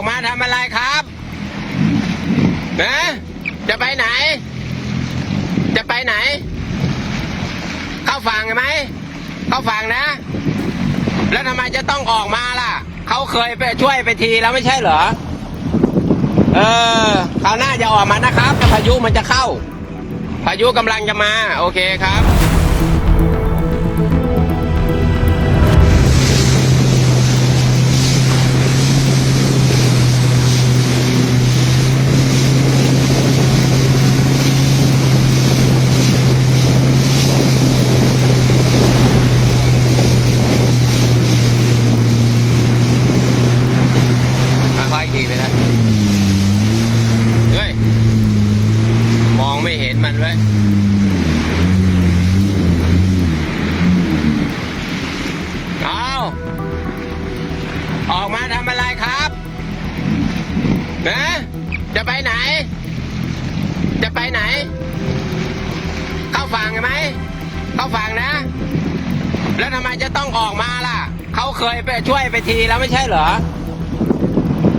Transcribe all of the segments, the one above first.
ออกมาทำอะไรครับนะจะไปไหน จะไปไหน เข้าฝั่งไหม เข้าฝั่งนะ แล้วทำไมจะต้องออกมาล่ะ เขาเคยไปช่วยไปทีแล้วไม่ใช่เหรอ เออคราวหน้าจะออกมานะครับพายุมันจะเข้า พายุกำลังจะมา โอเคครับ นะ จะไปไหน จะไปไหน เข้าฝั่งไหม เข้าฝั่งนะ แล้วทำไมจะต้องออกมาล่ะ เขาเคยไปช่วยไปทีแล้วไม่ใช่เหรอ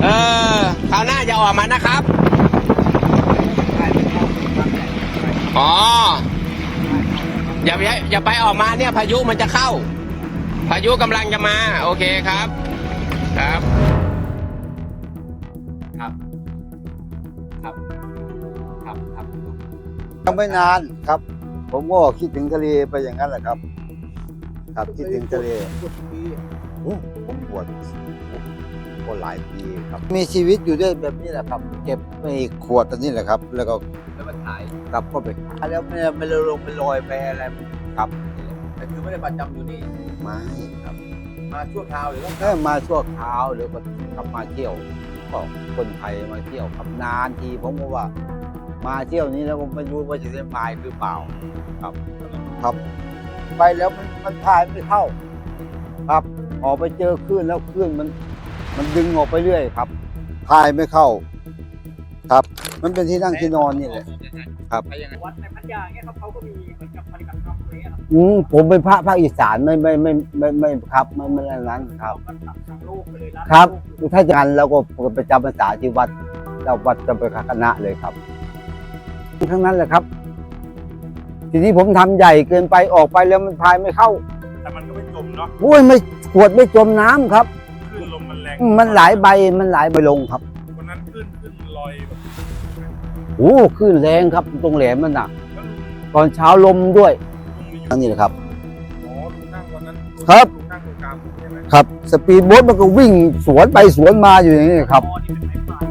เออคราวหน้าจะออกมานะครับ อ๋อ อย่าไปอย่าไปออกมาเนี่ยพายุมันจะเข้า พายุกำลังจะมา โอเคครับ ครับ ครับ ครับ ครับ ครับยังไม่นานครับ ผมก็คิดถึงทะเลไปอย่างนั้นแหละครับ ครับคิดถึงทะเลโอ้ผมปวดก็หลายปีครับ มีชีวิตอยู่ด้วยแบบนี้แหละครับ เก็บไอ้ขวดอันนี้แหละครับ แล้วก็แล้วมันขายกลับก็ไปขายแล้วไม่ได้ไม่ได้ลงไปลอยไปอะไรครับแต่คือไม่ได้ประจำอยู่นี่ไม้ครับ มาชั่วคราวหรือว่าแค่มาชั่วคราวหรือก็กลับมาเที่ยว ก็คนไทยมาเที่ยวครับนานทีผมก็ว่า มาเที่ยวนี้แล้วผมไม่รู้ว่าจะได้มาหรือเปล่าครับครับ ไปแล้วมันมันพายไม่เข้า ครับออกไปเจอคลื่นแล้วคลื่นมัน มันดึงออกไปเรื่อยครับพายไม่เข้า ครับ มันเป็นที่นั่งที่นอนนี่แหละครับ วัดในพัทยาเนี่ยครับเขาก็มีเหมือนกับปฏิบัติธรรม อะไรเงี้ยครับอืมผมเป็นพระภาคอีสานไม่ไม่ไม่ไม่ไม่ไม่ครับไม่ไม่อะไรนั้นครับเขาก็ตัดทางโลกไปเลยละครับ ถ้าจะกันเราก็ไปจำพรรษาที่วัดเราวัดจะไปคณะเลยครับ ทั้งนั้นแหละครับ ทีนี้ผมทำใหญ่เกินไปออกไปแล้วมันพายไม่เข้าแต่มันก็ไม่จมเนาะโอ้ยไม่ขวดไม่จมน้ำครับ คลื่นลมมันแรงมันหลายใบมันหลายใบลงครับ วันนั้นคลื่นขึ้นลอยแบบโอ้ขึ้นแรงครับ ตรงแหลมมันน่ะแล้วลุงตอนเช้าลมด้วย ลุงอยู่อันนี้แหละครับ อ๋อลุงนั่งวันนั้นครับ ลุงนั่งตรงกลางใช่ไหมครับ สปีดโบ๊ทมันก็วิ่งสวนไปสวนมาอยู่อย่างนี้ครับ อ๋อนี่เป็นไม้พาย